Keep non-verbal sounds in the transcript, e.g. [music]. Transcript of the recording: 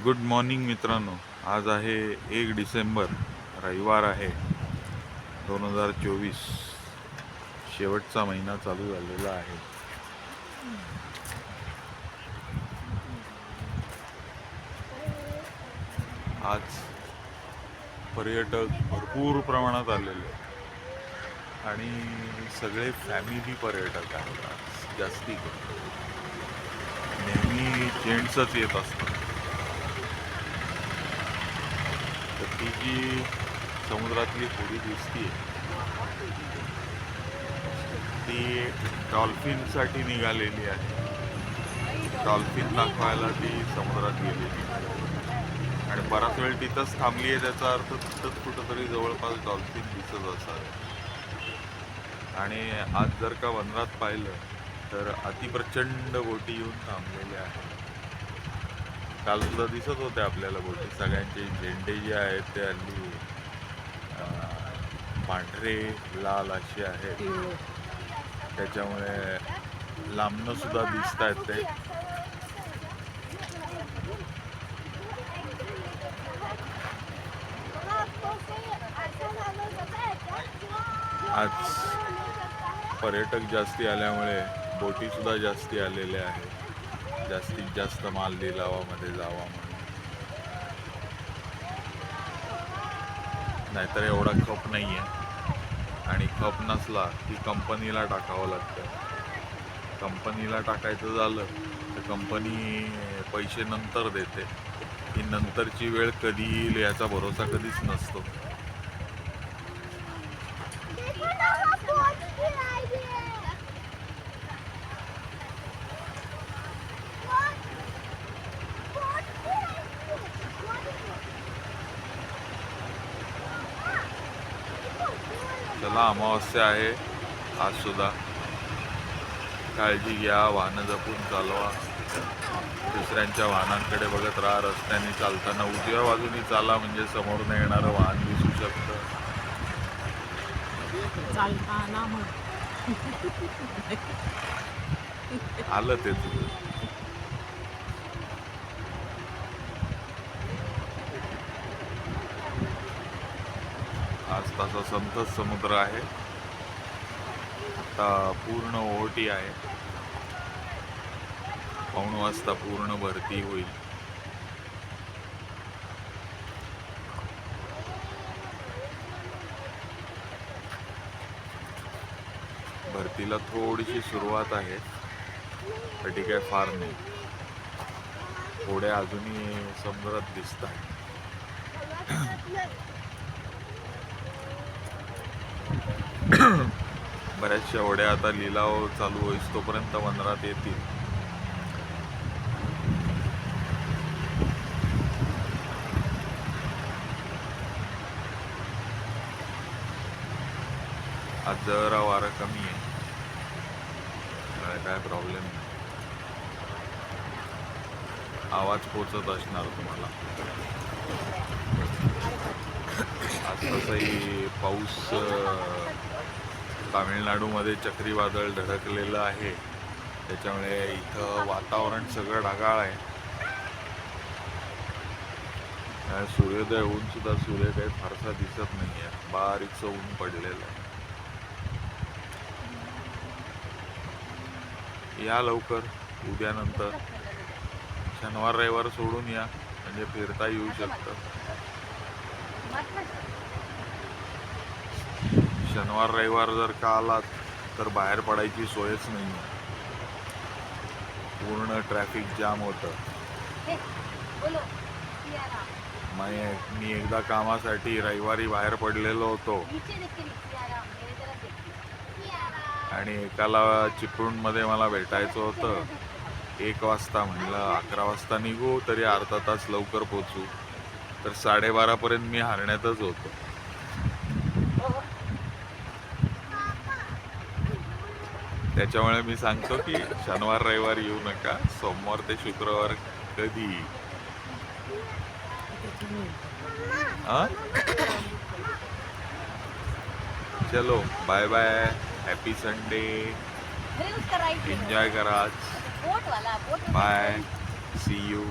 Good morning मित्रांनो आज आहे एक डिसेंबर रविवार आहे दोन हजार चोवीस शेवटचा महिना चालू झालेला आहे आज पर्यटक भरपूर प्रमाणात आलेले आहेत. आणि सगळे फॅमिली पर्यटक आहेत आज जास्ती करून. नेहमी जेंट्सच येत असतात ही ती जी समुद्रातली होडी दिसते ती डॉल्फिनसाठी निघालेली आहे. डॉल्फिन दाखवायला ती समुद्रात गेलेली आणि बराच वेळ तिथंच थांबली आहे त्याचा अर्थ तिथंच कुठंतरी जवळपास डॉल्फिन दिसत असावे. आणि आज जर का वनरात पाहिलं तर अतिप्रचंड बोटी येऊन थांबलेल्या आहेत. काल सुद्धा दिसत होते आपल्याला बोटी सगळ्यांचे झेंडे जे आहेत ते हल्ली पांढरे लाल असे आहेत. त्याच्यामुळे लांबनं सुद्धा दिसत आहेत ते. आज पर्यटक जास्ती आल्यामुळे बोटी सुद्धा जास्ती आलेल्या आहेत. जास्तीत जास्त माल लिलावामध्ये जावा म्हणून. नाहीतर एवढा खप नाही आहे आणि खप नसला की कंपनीला टाकावं लागतं. कंपनीला टाकायचं झालं तर कंपनी पैसे नंतर देते. ही नंतरची वेळ कधी येईल याचा भरोसा कधीच नसतो. चला अमावस्या आहे. आज सुद्धा काळजी घ्या वाहनं जपून चालवा. दुसऱ्यांच्या वाहनांकडे बघत राहा रस्त्याने चालताना उजव्या बाजूनी चाला म्हणजे समोरनं येणारं वाहन दिसू शकतं. आलं ते तुझं. आज तसा संत समुद्र आहे. आता पूर्ण ओहटी आहे. पाऊण वाजता पूर्ण भरती होईल. भरतीला थोडीशी सुरुवात आहे. तरी काय फार नाही. थोड्या अजूनही समुद्रात दिसत आहे. [coughs] बऱ्याचशा ओढ्या आता लिलाव चालू होईस तोपर्यंत वनरात येतील. आज जरा वारं कमी आहे. काय काय प्रॉब्लेम नाही. आवाज पोचत असणार तुम्हाला. आज तसंही पाऊस तामिळनाडूमध्ये चक्रीवादळ धडकलेलं आहे. त्याच्यामुळे इथं वातावरण सगळं ढगाळ आहे. सूर्योदय होऊन सुद्धा सूर्य काही फारसा दिसत नाही आहे बारीकचं ऊन पडलेलं आहे. या लवकर. उद्यानंतर शनिवार रविवार सोडून या. म्हणजे फिरता येऊ शकतं. शनिवार रविवार जर का आलात तर बाहेर पडायची सोयच नाही पूर्ण ट्रॅफिक जाम होतं. मै- एकदा कामासाठी रविवारी बाहेर पडलेलो होतो. आणि एकाला चिपळूणमध्ये मला भेटायचं होतं. एक वाजता म्हणलं अकरा वाजता निघू तरी अर्धा तास लवकर पोचू तर साडेबारापर्यंत मी हरण्यातच होतो. त्याच्यामुळे मी सांगतो की शनिवार रविवार येऊ नका. सोमवार ते शुक्रवार कधी? हा चलो bye bye happy Sunday enjoy करा बाय सी यू